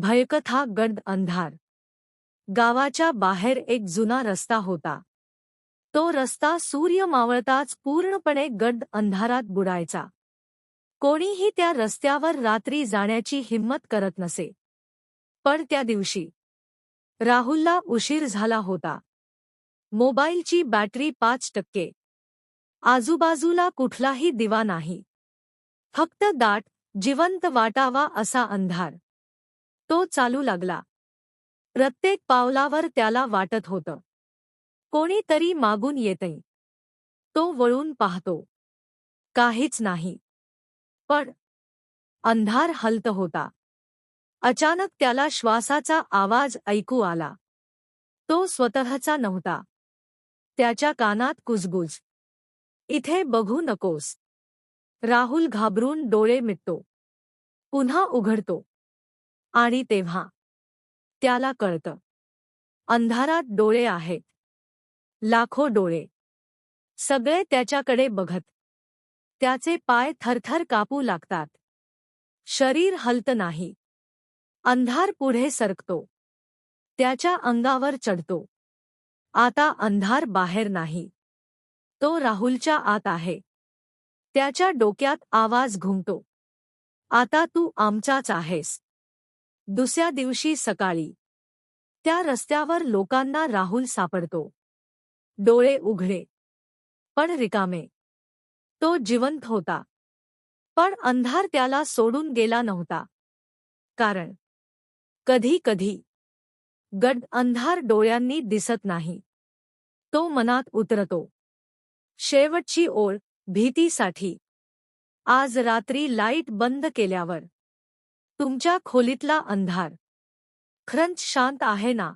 भयकथा गड अंधार. गावाच्या बाहेर एक जुना रस्ता होता. तो रस्ता सूर्य मावळताच पूर्णपणे गड अंधारात बुडायचा. कोणीही त्या रस्त्यावर रात्री जाण्याची हिंमत करत नसे. पण त्या दिवशी राहुलला उशीर झाला होता. मोबाईलची बॅटरी पाच टक्के. आजूबाजूला कुठलाही दिवा नाही. फक्त दाट जिवंत वाटावा असा अंधार. तो चालू लागला. प्रत्येक पावलावर त्याला वाटत होतं. कोणीतरी मागून येतय. तो वळून पाहतो. काहीच नाही. पण अंधार हलत होता. अचानक त्याला श्वासाचा आवाज ऐकू आला. तो स्वतःचा नव्हता. त्याच्या कानात कुजबुज. इथे बघू नकोस. राहुल घाबरून डोळे मिटतो. पुन्हा उघडतो. आणि तेव्हा त्याला कळतं. अंधारात डोळे आहेत. लाखो डोळे. सगळे त्याच्याकडे बघत. त्याचे पाय थरथर कापू लागतात. शरीर हलत नाही. अंधार पुढे सरकतो. त्याच्या अंगावर चढतो. आता अंधार बाहेर नाही. तो राहुलच्या आत आहे. त्याच्या डोक्यात आवाज घुमतो. आता तू आमचाच आहेस. दुसऱ्या दिवशी सकाळी. त्या रस्त्यावर लोकांना राहुल सापडतो. डोळे उघडे. पण रिकामे. तो जिवंत होता. पण अंधार त्याला सोडून गेला नव्हता. कारण कधी कधी गड अंधार डोळ्यांनी दिसत नाही. तो मनात उतरतो. शेवटची ओळ भीतीसाठी. आज रात्री लाईट बंद केल्यावर. तुमच्या खोलीतला अंधार. खरंच शांत आहे ना?